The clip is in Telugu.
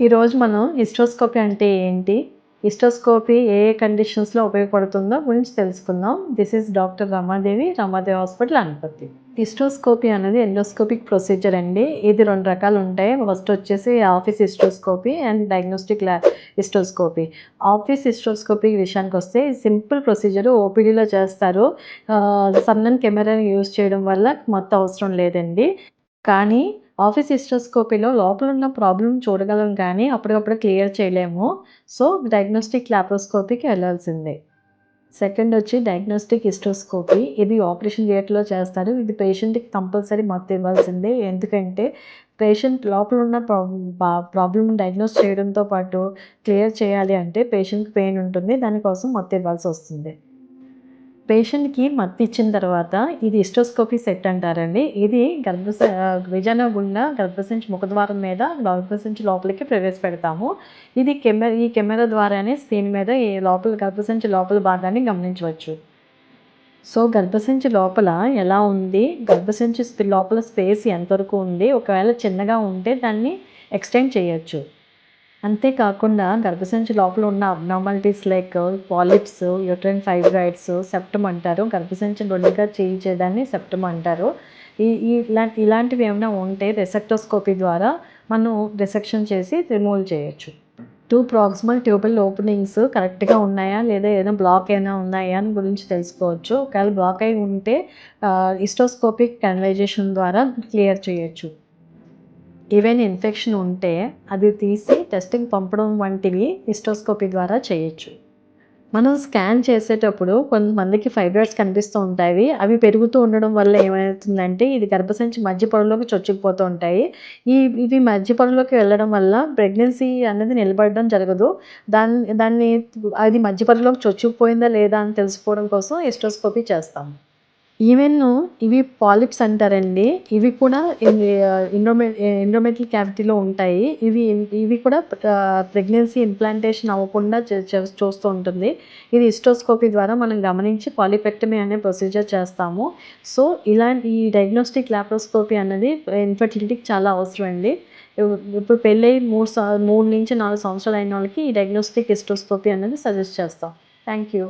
ఈరోజు మనం హిస్టోస్కోపీ అంటే ఏంటి? హిస్టోస్కోపీ ఏ ఏ కండిషన్స్లో ఉపయోగపడుతుందో గురించి తెలుసుకుందాం. This is doctor Ramadevi Ramadevi hospital Anaparthi hysteroscopy అనేది ఎండోస్కోపిక్ ప్రొసీజర్ అండి. ఇది రెండు రకాలు ఉంటాయి. ఫస్ట్ వచ్చేసి office hysteroscopy and diagnostic lab hysteroscopy. Office hysteroscopy విషయానికి వస్తే సింపుల్ ప్రొసీజర్ ఓపీడీలో చేస్తారు. సన్నన్ కెమెరాని యూజ్ చేయడం వల్ల మొత్తం అవసరం లేదండి. కానీ ఆఫీస్ హిస్టోస్కోపీలో లోపల ఉన్న ప్రాబ్లం చూడగలం కానీ అప్పటికప్పుడు క్లియర్ చేయలేము. సో డయాగ్నోస్టిక్ ల్యాప్రోస్కోపీకి వెళ్ళాల్సిందే. సెకండ్ వచ్చి డయాగ్నోస్టిక్ హిస్టోస్కోపీ ఇది ఆపరేషన్ థియేటర్లో చేస్తారు. ఇది పేషెంట్కి కంపల్సరీ మత్తు ఇవ్వాల్సిందే. ఎందుకంటే పేషెంట్ లోపల ఉన్న ప్రాబ్లం డయాగ్నోస్ చేయడంతో పాటు క్లియర్ చేయాలి అంటే పేషెంట్కి పెయిన్ ఉంటుంది. దానికోసం మత్తు ఇవ్వాల్సి వస్తుంది. పేషెంట్కి మత్తు ఇచ్చిన తర్వాత ఇది ఇస్టోస్కోపీ సెట్ అంటారండి. ఇది గర్భస విజన గుండా గర్భసంచి ముఖద్వారం మీద గర్భసంచి లోపలికి ప్రవేశపెడతాము. ఇది కెమెరా ఈ కెమెరా ద్వారానే స్క్రీన్ మీద ఈ లోపల గర్భసంచి లోపల భాగాన్ని గమనించవచ్చు. సో గర్భసంచి లోపల ఎలా ఉంది? గర్భసంచి లోపల స్పేస్ ఎంతవరకు ఉంది? ఒకవేళ చిన్నగా ఉంటే దాన్ని ఎక్స్టెండ్ చేయొచ్చు. అంతేకాకుండా గర్భసంచి లోపల ఉన్న abnormalities like polyps uterine fibroids septum అంటారు. గర్భసంచి రెండుగా చేయించేదాన్ని సెప్టమ్ అంటారు. ఈ ఇలాంటి ఇలాంటివి ఏమైనా ఉంటే రెసెక్టోస్కోపీ ద్వారా మనం రిసెక్షన్ చేసి రిమూవ్ చేయొచ్చు. టూ ప్రాక్సిమల్ ట్యూబల్ ఓపెనింగ్స్ కరెక్ట్గా ఉన్నాయా? లేదా ఏదైనా బ్లాక్ అయినా ఉన్నాయా అని గురించి తెలుసుకోవచ్చు. ఒకవేళ బ్లాక్ అయి ఉంటే ఇస్టోస్కోపిక్ కన్వైజేషన్ ద్వారా క్లియర్ చేయొచ్చు. ఏవైనా ఇన్ఫెక్షన్ ఉంటే అది తీసి టెస్టింగ్ పంపడం వంటివి హిస్టోస్కోపీ ద్వారా చేయొచ్చు. మనం స్కాన్ చేసేటప్పుడు కొంతమందికి ఫైబ్రాయిడ్స్ కనిపిస్తూ ఉంటాయి. అవి పెరుగుతూ ఉండడం వల్ల ఏమవుతుందంటే ఇది గర్భసంచి మధ్య పొరలోకి చొచ్చుకుపోతూ ఉంటాయి. ఈ ఇవి మధ్య పొరలోకి వెళ్ళడం వల్ల ప్రెగ్నెన్సీ అనేది నిలబడడం జరగదు. దాన్ని దాన్ని అది మధ్య పొరలోకి చొచ్చుకుపోయిందా లేదా అని తెలుసుకోవడం కోసం ఎస్టోస్కోపీ చేస్తాం. ఈవెన్ ఇవి పాలిప్స్ అంటారండి. ఇవి కూడా ఇండోమె ఇండోమెటల్ క్యావిటీలో ఉంటాయి. ఇవి ఇవి కూడా ప్రెగ్నెన్సీ ఇంప్లాంటేషన్ అవ్వకుండా చే- చూస్తూ ఉంటుంది. ఇది హిస్టోస్కోపీ ద్వారా మనం గమనించి పాలిపెక్టమీ అనే ప్రొసీజర్ చేస్తాము. సో ఇలాంటి ఈ డయాగ్నోస్టిక్ ల్యాప్రోస్కోపీ అనేది ఇన్ఫర్టిలిటీకి చాలా అవసరం అండి ఇప్పుడు పెళ్ళై మూడు మూడు నుంచి నాలుగు సంవత్సరాలు అయిన వాళ్ళకి ఈ డయాగ్నోస్టిక్ హిస్టోస్కోపీ అనేది సజెస్ట్ చేస్తాం. Thank you.